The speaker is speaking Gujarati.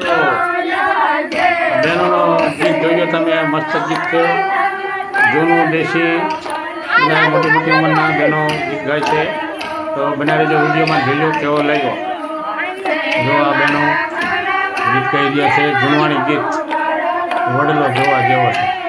તો બહેનોનો ગીત જોયો તમે મસ્ત ગીત છે જૂનું દેશી અને મોટી મોટી ઉંમરના બહેનો ગીત ગાય છે. તો બના જો વિડીયોમાં જોજો કેવો લાગ્યો. જો આ બહેનો ગીત કહી રહ્યા છે, જૂનવાણી ગીત વડલો જોવા જેવો છે.